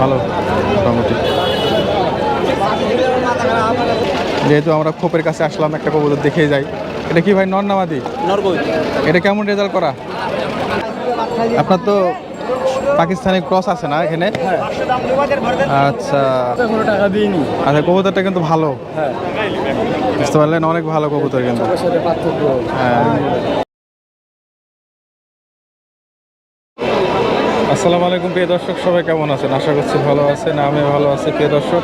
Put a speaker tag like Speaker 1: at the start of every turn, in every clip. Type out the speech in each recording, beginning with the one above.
Speaker 1: ভালো মোটামুটি। যেহেতু আমরা খোপের কাছে আসলাম একটা কবুতর দেখে যাই। এটা কি ভাই নর নামাদি এটা কেমন রেজাল্ট করা? আপনার তো পাকিস্তানি ক্রস আছে না এখানে? আচ্ছা। আচ্ছা কবুতরটা কিন্তু ভালো।
Speaker 2: হ্যাঁ।
Speaker 1: বুঝতে পারলেন অনেক ভালো কবুতর কিন্তু। হ্যাঁ। আসসালামু আলাইকুম, প্রিয় দর্শক, সবাই কেমন আছেন? আশা করছি ভালো আছেন আমি ভালো আছি, প্রিয় দর্শক।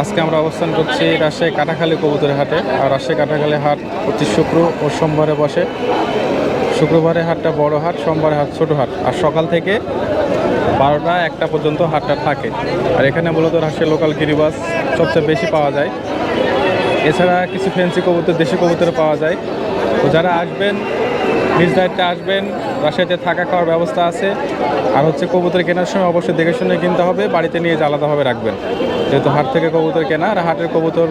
Speaker 1: আজকে আমরা অবস্থান করছি রাজশাহী কাটাখালী কবুতরের হাটে। আর রাজশাহী কাটাখালী হাট প্রতি শুক্র ও সোমবারে বসে। শুক্রবারে হাটটা বড় হাট, সোমবারে হাট ছোট হাট। আর সকাল থেকে বারোটা একটা পর্যন্ত হাটটা থাকে। আর এখানে মূলত রাজশাহী লোকাল গিরিবাস সবচেয়ে বেশি পাওয়া যায়। এছাড়া কিছু ফ্যান্সি কবুতর, দেশি কবুতর পাওয়া যায়। তো যারা আসবেন, নিজ দায়িত্বে আসবেন রাজশাহীতে থাকা খাওয়ার ব্যবস্থা আছে। আর হচ্ছে কবুতর কেনার সময় অবশ্যই দেখে শুনে কিনতে হবে বাড়িতে নিয়ে যে আলাদাভাবে রাখবেন। যেহেতু হাট থেকে কবুতর কেনা আর হাটের কবুতর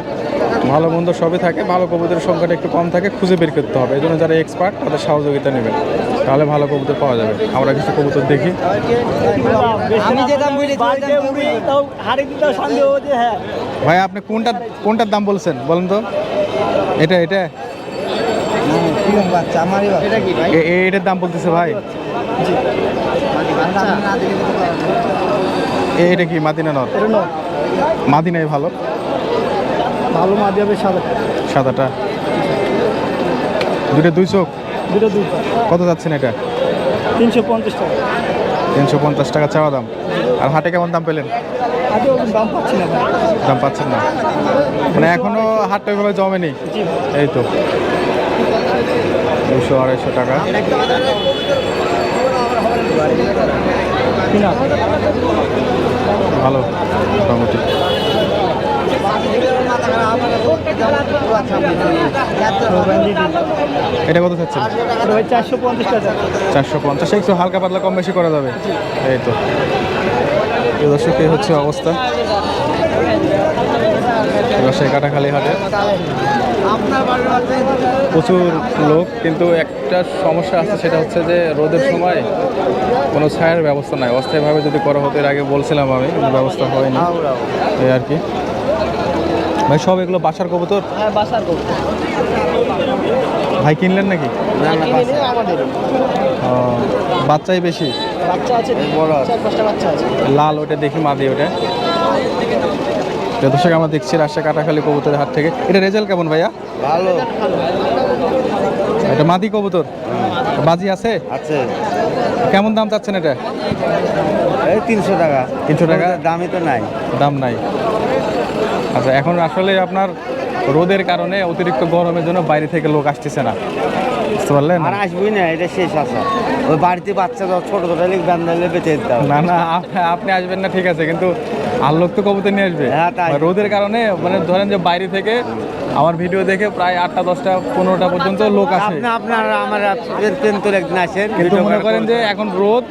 Speaker 1: ভালো মন্দ সবই থাকে ভালো কবুতরের সংখ্যাটা একটু কম থাকে খুঁজে বের করতে হবে। এই জন্য যারা এক্সপার্ট তাদের সহযোগিতা নেবেন। তাহলে ভালো কবুতর পাওয়া যাবে। আমরা কিছু কবুতর দেখি।
Speaker 2: হ্যাঁ।
Speaker 1: ভাই আপনি কোনটা কোনটার দাম বলছেন? বলেন তো। এটা এটা?
Speaker 2: বাচ্চা আমারই এটা কি ভাই
Speaker 1: এ- এ- এটার দাম বলতেছে ভাই। এটা কি মাদিনা নর মাদিনাই ভালো।
Speaker 2: ভালো মা দিয়ে সাদা।
Speaker 1: সাদাটা। দুটো দুই চোখ?
Speaker 2: দুটো দুটো
Speaker 1: কত যাচ্ছেন এটা?
Speaker 2: তিনশো পঞ্চাশ টাকা।
Speaker 1: তিনশো পঞ্চাশ টাকা চাওয়া দাম। আর হাটে কেমন দাম পেলেন?
Speaker 2: দাম পাচ্ছি না
Speaker 1: দাম পাচ্ছেন না। মানে এখনও হাটটা ওইভাবে জমেনি? এই তো। দুশো আড়াইশো টাকা। ভালো, মোটামুটি। এটা কত চাচ্ছেন?
Speaker 2: চারশো পঞ্চাশ। টাকা
Speaker 1: চারশো পঞ্চাশ একটু হালকা পাতলা কম বেশি করা যাবে। এই তো। দর্শক, এই হচ্ছে অবস্থা। রাজশাহী কাটাখালী হাটে। প্রচুর লোক কিন্তু একটা সমস্যা আছে সেটা হচ্ছে যে রোদের সময় কোনো ছায়ার ব্যবস্থা নাই। অস্থায়ীভাবে যদি করা হতো এর আগে বলছিলাম আমি কোনো ব্যবস্থা হয়নি। এই আর কি। ভাই সব এগুলো বাসার কবুতর?
Speaker 2: হ্যাঁ
Speaker 1: ভাই কিনলেন নাকি? বাচ্চাই বেশি?
Speaker 2: বাচ্চা আছে বড় চার পাঁচটা বাচ্চা আছে।
Speaker 1: লাল ওটা দেখি মাদি ওটা। দর্শক আমরা দেখছি রাজশাহী কাটাখালী কবুতরের হাট থেকে। এটা রেজাল্ট কেমন ভাইয়া?
Speaker 3: ভালো।
Speaker 1: এটা মাদি কবুতর? বাজি আছে?
Speaker 3: আছে।
Speaker 1: কেমন দাম চাচ্ছেন এটা?
Speaker 3: এই তিনশো টাকা।
Speaker 1: 300 টাকা?
Speaker 3: দামই তো নাই।
Speaker 1: দাম নাই। আচ্ছা এখন আসলে আপনার রোদের কারণে অতিরিক্ত গরমের জন্য বাইরে থেকে লোক আসতেছে না। বুঝতে পারলেন?
Speaker 3: আর আসবই না এটা শেষ আসা ওই বাড়িতে বাচ্চা ছোট ছোট বেঁচে
Speaker 1: না না আপনি আসবেন না ঠিক আছে কিন্তু আর লোক তো কবুতর নিয়ে আসবে।
Speaker 3: হ্যাঁ,
Speaker 1: রোদের কারণে মানে ধরেন যে বাইরে থেকে আমার ভিডিও দেখে প্রায় আটটা দশটা পনেরোটা পর্যন্ত লোক আসে।
Speaker 3: আপনি আপনার আমার একদিন আসেন।
Speaker 1: কিন্তু মনে করেন যে এখন রোদ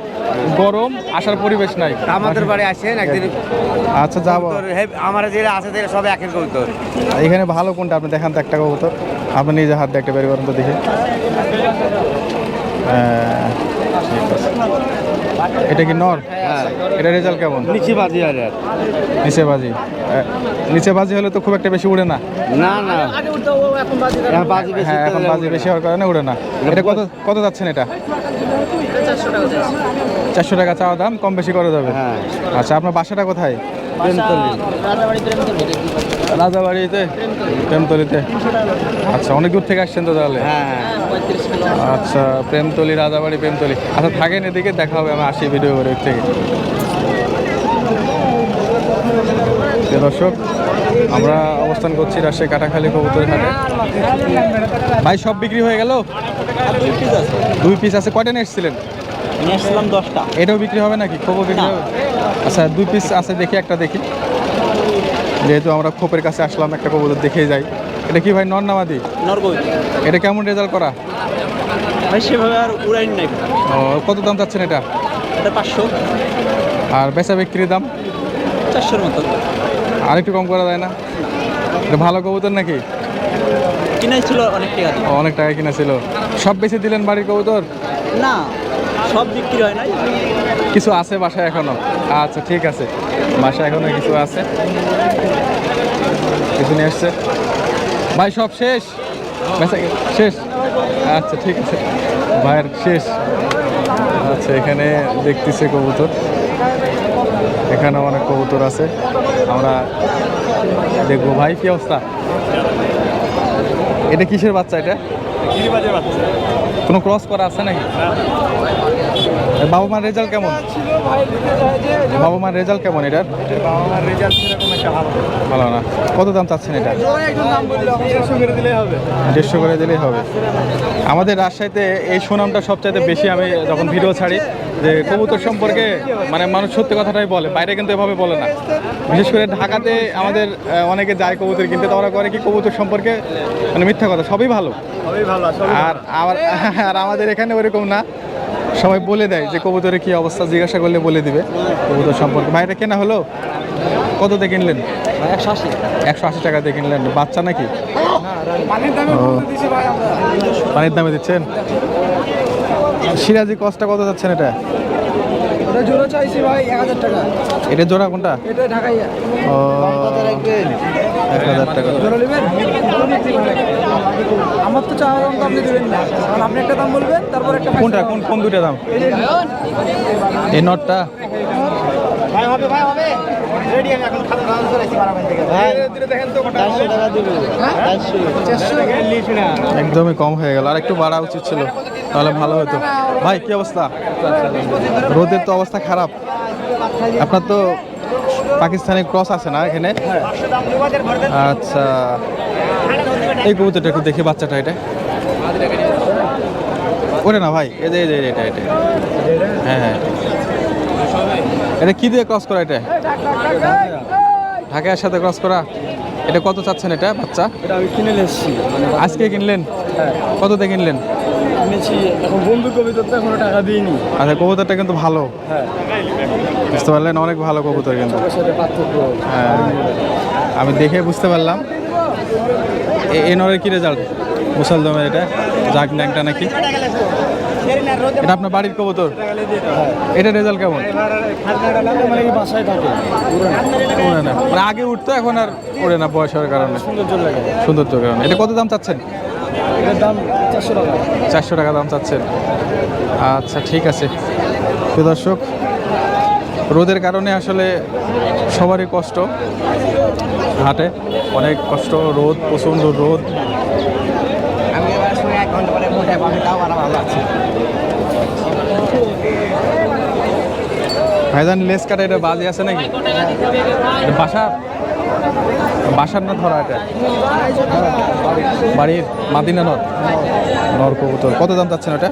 Speaker 1: গরম আসার পরিবেশ নাই।
Speaker 3: আমাদের বাড়ি আসেন একদিন
Speaker 1: আচ্ছা যাব।
Speaker 3: আমার যে আছে সব একের কবুতর।
Speaker 1: এখানে ভালো কোনটা? আপনি দেখান তো একটা কবুতর। আপনি নিজে হাত একটা বের করেন তো দেখি। হ্যাঁ, এটা কি নর?
Speaker 3: হ্যাঁ
Speaker 1: এটা রেজাল্ট কেমন?
Speaker 3: নিচে বাজি আর।
Speaker 1: নিচে বাজি। নিচে বাজি হলে তো খুব একটা বেশি উড়ে না।
Speaker 3: না না।
Speaker 1: হ্যাঁ
Speaker 3: তো
Speaker 1: এখন বাজি বেশি হওয়ার কারণে উড়ে না। এটা কত কত যাচ্ছেন এটা?
Speaker 2: চারশো টাকা
Speaker 1: চাওয়া দাম কম বেশি করা যাবে।
Speaker 3: হ্যাঁ।
Speaker 1: আচ্ছা আপনার বাসাটা কোথায়? রাজাবাড়িতে? প্রেমতলিতে। আচ্ছা অনেক দূর থেকে আসছেন তো তাহলে?
Speaker 3: হ্যাঁ হ্যাঁ।
Speaker 1: আচ্ছা প্রেমতলি রাজাবাড়ি প্রেমতলি। আচ্ছা থাকেন এদিকে দেখা হবে আমি আসি ভিডিও করে থেকে। দর্শক আমরা অবস্থান করছি রাজশাহী কাটাখালী কবুতরের হাটে। ভাই সব বিক্রি হয়ে গেল? দুই পিস আছে। কয়টা নিয়ে এসেছিলেন?
Speaker 2: নিয়ে আসছিলাম দশটা।
Speaker 1: এটাও বিক্রি হবে নাকি? খোপও বিক্রি হবে? আচ্ছা দুই পিস আছে দেখি একটা দেখি। যেহেতু আমরা খোপের কাছে আসলাম একটা কবুতর দেখে যাই। এটা কি ভাই নর নামাদি এটা কেমন রেজাল্ট করা?
Speaker 2: ভাই সেভাবে আর উড়াইন নাই।
Speaker 1: ও, কত দাম চাচ্ছেন এটা?
Speaker 2: এটা পাঁচশো।
Speaker 1: আর বেচা বিক্রির দাম?
Speaker 2: চারশোর মতো।
Speaker 1: আর একটু কম করা যায় না? এটা ভালো কবুতর নাকি?
Speaker 2: কিনাই ছিল অনেক টাকা।
Speaker 1: অনেক টাকা কিনা ছিল। সব বেশি দিলেন বাড়ির কবুতর?
Speaker 2: না। সব বিক্রি হয় নাই।
Speaker 1: কিছু আছে বাসায় এখনও? আচ্ছা ঠিক আছে। বাসা এখনও কিছু আছে। কিছু নিয়ে আসছে? ভাই সব শেষ? শেষ? আচ্ছা ঠিক আছে। ভাইয়ের শেষ। আচ্ছা এখানে দেখতেছে কবুতর। এখানে অনেক কবুতর আছে। আমরা দেখব। ভাই কি অবস্থা? এটা কিসের বাচ্চা এটা? কোনো ক্রস করা আছে নাকি? বাবা মার রেজাল্ট কেমন? বাবা মার রেজাল্ট কেমন এটার? ভালো না। কত দাম চাচ্ছেন এটা? দেড়শো করে দিলেই হবে। আমাদের রাজশাহীতে এই সুনামটা সবচাইতে বেশি আমি যখন ভিডিও ছাড়ি যে কবুতর সম্পর্কে মানে মানুষ সত্যি কথাটাই বলে বাইরে কিন্তু এভাবে বলে না। বিশেষ করে ঢাকাতে আমাদের অনেকে যায় কবুতর কিনতে তো ওরা করে কি কবুতর সম্পর্কে মানে মিথ্যা কথা সবই ভালো। আর আর আমাদের এখানে ওরকম না। সবাই বলে দেয় যে কবুতরের কি অবস্থা জিজ্ঞাসা করলে বলে দিবে কবুতর সম্পর্কে। ভাইটা কেনা হলো? কত দিয়ে কিনলেন?
Speaker 2: একশো আশি।
Speaker 1: একশো আশি টাকাতে কিনলেন। বাচ্চা নাকি? ও, পানির দামে দিচ্ছেন? সিরাজি কস্টটা কত যাচ্ছেন এটা?
Speaker 2: ওটা জোড়া চাইছি ভাই এক হাজার টাকা।
Speaker 1: এটা জোড়া কোনটা?
Speaker 2: এটা ঢাকাই
Speaker 1: ও এক হাজার টাকা।
Speaker 2: জোড়া নেবেন? আমার তো চাওয়ার দাম আপনি দেবেন না। কারণ আপনি একটা দাম বলবেন তারপর একটা
Speaker 1: কোনটা? কোন কোন দুইটা দাম? এই নটটা?
Speaker 3: ভাই হবে ভাই হবে। রেডি আমি এখন খাতা বারাবার থেকে। ভাই
Speaker 2: দেখেন তো
Speaker 3: চারশো টাকা দিবে। চারশো।
Speaker 1: একদমই কম হয়ে গেল। আর একটু বাড়া উচিত ছিল। তাহলে ভালো হতো। ভাই কি অবস্থা? রোদের তো অবস্থা খারাপ। আপনার তো পাকিস্তানি ক্রস আছে না এখানে? আচ্ছা। এই কবুতরটা একটু দেখি বাচ্চাটা এটা। ওরে না ভাই এই যে এই যে এটা এটা। হ্যাঁ হ্যাঁ। এটা কি দিয়ে ক্রস করা এটা? ঢাকার সাথে ক্রস করা? এটা কত চাচ্ছেন এটা বাচ্চা?
Speaker 2: এটা আমি কিনে এসেছি।
Speaker 1: আজকে কিনলেন?
Speaker 2: হ্যাঁ।
Speaker 1: কততে কিনলেন?
Speaker 2: কিনেছি। এখন বন্ধু কবিতার তো এখনও টাকা দিইনি।
Speaker 1: আচ্ছা কবুতরটা কিন্তু ভালো।
Speaker 2: হ্যাঁ।
Speaker 1: বুঝতে পারলেন? অনেক ভালো কবুতর কিন্তু।
Speaker 2: সাথে পার্থক্য।
Speaker 1: হ্যাঁ। আমি দেখে বুঝতে পারলাম। এ- এ নরের কি রেজাল্ট মুসলদমের এটা? জাগ ন্যাংটা নাকি? এটা আপনার বাড়ির কবুতর? এটা রেজাল্ট কেমন?
Speaker 2: মানে বাসায় থাকে।
Speaker 1: ওড়ে না। মানে আগে উঠতো এখন আর ওড়ে না বয়সের কারণে। সৌন্দর্যের কারণে এটা কত দাম চাচ্ছেন?
Speaker 2: এটার দাম চারশো টাকা।
Speaker 1: চারশো টাকা দাম চাচ্ছেন। আচ্ছা ঠিক আছে। দর্শক রোদের কারণে আসলে সবারই কষ্ট হাটে অনেক কষ্ট রোদ প্রচণ্ড রোদ।
Speaker 3: আমি এক ঘণ্টা পরে তাও ভালো আছে
Speaker 1: ভাইজান লেস কাটা এটা বাজে আছে নাকি? এটা বাসার না ধরা এটা। বাড়ির মাদিনা নর নর কবুতর। কত দাম চাচ্ছেন ওটা?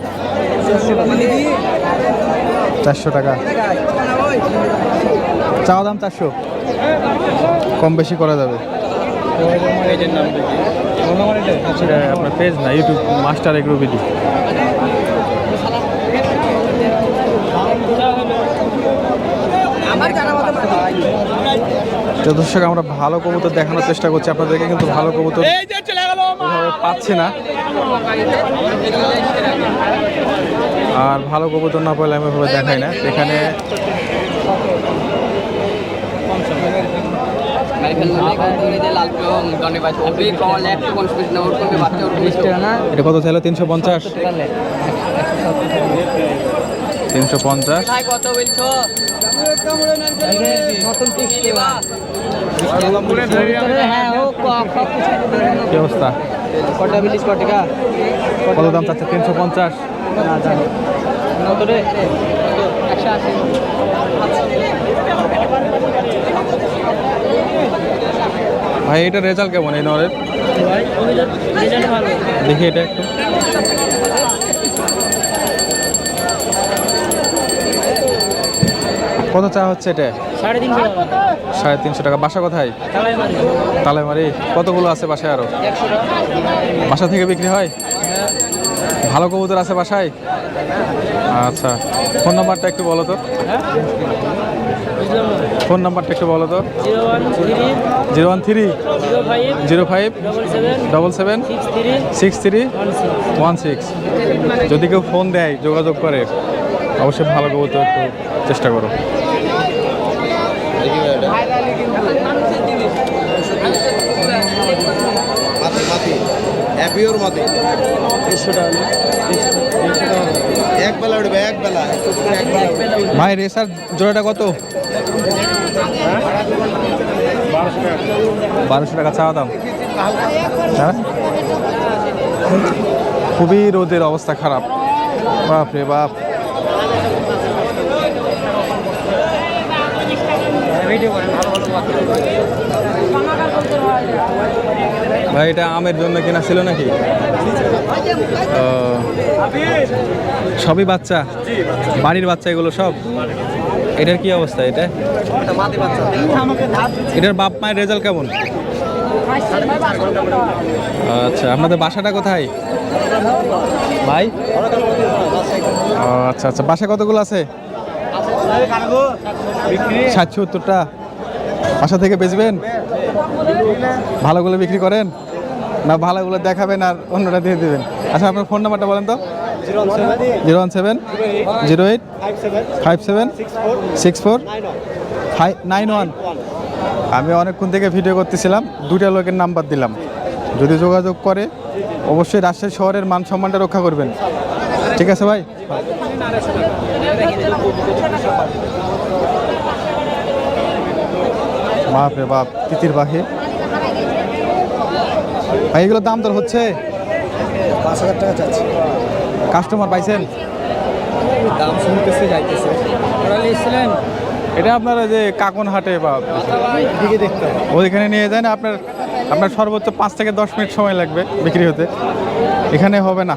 Speaker 1: চারশো টাকা। চাওয়া দাম চারশো। কম বেশি করা যাবে। আপনার পেজ না ইউটিউব মাস্টার এগ্রো তো দর্শক আমরা ভালো কবুতর দেখানোর চেষ্টা করছি। আপনাদেরকে কিন্তু ভালো কবুতর পাচ্ছি না। আর ভালো কবুতর না পেলে আমি ওইভাবে দেখাই না। এখানে এটা কত চাইলো? তিনশো পঞ্চাশ। তিনশো পঞ্চাশ। কি অবস্থা?
Speaker 2: কটা বিলিস ক টাকা
Speaker 1: কত দাম চাচ্ছে? তিনশো পঞ্চাশ। ভাই এটা রেজাল্ট কেমন এই নরের? দেখি এটা একটু। কত চা হচ্ছে এটা?
Speaker 2: সাড়ে তিনশো টাকা।
Speaker 1: সাড়ে তিনশো টাকা। বাসা কোথায়? তালেমারি। কতগুলো আছে বাসায়
Speaker 2: আরও?
Speaker 1: বাসা থেকে বিক্রি হয়? ভালো কবুতর আছে বাসায়? আচ্ছা। ফোন নাম্বারটা একটু বলো তো। ফোন নাম্বারটা একটু বলো তো।
Speaker 2: Zero one three.
Speaker 1: Zero
Speaker 2: five. Double seven. Six three. One six.
Speaker 1: যদি কেউ ফোন দেয় যোগাযোগ করে। অবশ্যই ভালো কবুতর একটু চেষ্টা করো।
Speaker 4: অ্যাপিওর মতে এক উঠবে এক বেলা
Speaker 1: ভাই, রেসার জোড়াটা কত? বারোশো টাকা চাওয়া দাম। হ্যাঁ? খুবই রোদের অবস্থা খারাপ। বাপরে বাপ। ভাই, এটা আমের জন্য কেনা ছিল নাকি? সবই বাচ্চা? বাড়ির বাচ্চা এগুলো সব? এটার কি অবস্থা এটা? এটার বাপ মায়ের রেজাল্ট কেমন? আচ্ছা আপনাদের বাসাটা কোথায়? ভাই? আচ্ছা আচ্ছা বাসা কতগুলো আছে? ষাট সত্তরটা। বাসা থেকে বেচবেন? ভালোগুলো বিক্রি করেন? না ভালোগুলো দেখাবেন আর অন্যটা দিয়ে দেবেন? আচ্ছা আপনার ফোন নাম্বারটা বলেন তো। Zero one seven. Zero eight. Five seven. Six four. Five nine one. আমি অনেকক্ষণ থেকে ভিডিও করতেছিলাম দুটা লোকের নাম্বার দিলাম। যদি যোগাযোগ করে, অবশ্যই রাজশাহী শহরের মান সম্মানটা রক্ষা করবেন। ঠিক আছে ভাই? বাপ রে বাপ তিতির পাখি। ভাই এগুলোর দাম দর হচ্ছে?
Speaker 2: পাঁচ হাজার টাকা চাচ্ছি
Speaker 1: কাস্টমার পাইছেন?
Speaker 2: দাম শুনতেছে যাইতেছে। নিয়েছিলেন।
Speaker 1: এটা আপনার ওই যে কাকন হাটে বা
Speaker 2: দিকে দেখতে হবে।
Speaker 1: ওইখানে নিয়ে যায় না আপনার আপনার সর্বোচ্চ পাঁচ থেকে দশ মিনিট সময় লাগবে বিক্রি হতে। এখানে হবে না।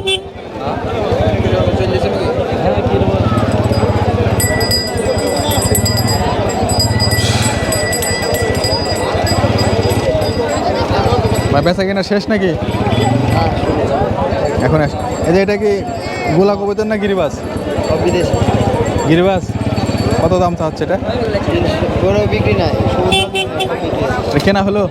Speaker 1: ভাই বেচা কিনা শেষ নাকি? এখন এই যে এটা কি গোলা কবুতর না গিরিবাস? গিরিবাস? কত দাম চাচ্ছে এটা?
Speaker 3: বিক্রি নাই
Speaker 1: কেনা হলো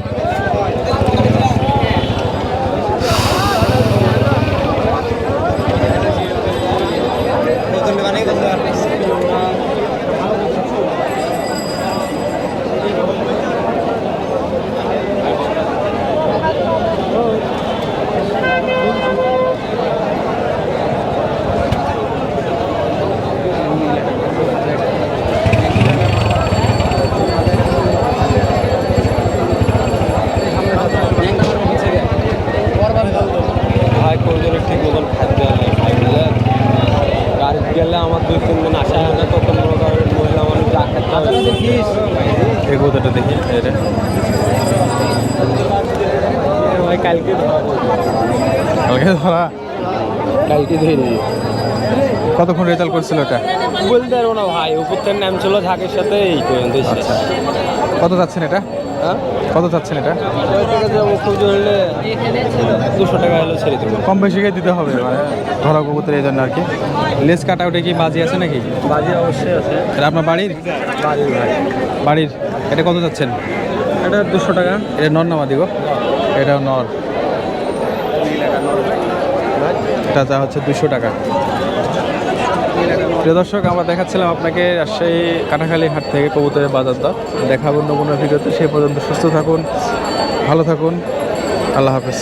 Speaker 5: ভাই কোনজনের ঠিক মতন খাদ্য নেই ভাই বুঝলেন গাড়ি গেলে আমার দুই তিন দিন আসা হয় না তখন মনে করেন মহিলা মানুষ যা খেতে হবে
Speaker 1: এই
Speaker 5: ভাই কালকে ধরা
Speaker 1: কালকে ধরা?
Speaker 5: কালকে ধরে নিয়ে
Speaker 1: কতক্ষণ রেজাল্ট করছিল এটা?
Speaker 5: বলতে পারব না ভাই থেকে নাম ছিল ঝাঁকের সাথে এই পর্যন্ত
Speaker 1: কত চাচ্ছেন এটা?
Speaker 5: হ্যাঁ?
Speaker 1: কত চাচ্ছেন এটা?
Speaker 5: খুব ধরলে দুশো টাকা হলো ছেড়ে দেবো।
Speaker 1: কম বেশি করে দিতে হবে মানে ধরা কবুতর এই জন্য আর কি। লেস কাটা ওটা কি বাজি আছে নাকি?
Speaker 5: বাজি অবশ্যই আছে।
Speaker 1: আপনার বাড়ির
Speaker 5: ভাই।
Speaker 1: বাড়ির? এটা কত যাচ্ছেন?
Speaker 5: এটা দুশো টাকা।
Speaker 1: এটা নর নামা দিব এটা নর। এটা যা হচ্ছে দুশো টাকা। প্রিয় দর্শক আমরা দেখাচ্ছিলাম আপনাকে রাজশাহী কাটাখালী হাট থেকে কবুতরের বাজার দর। দেখাবো নমুনা ভিডিওতে। সেই পর্যন্ত সুস্থ থাকুন ভালো থাকুন। আল্লাহ হাফেজ।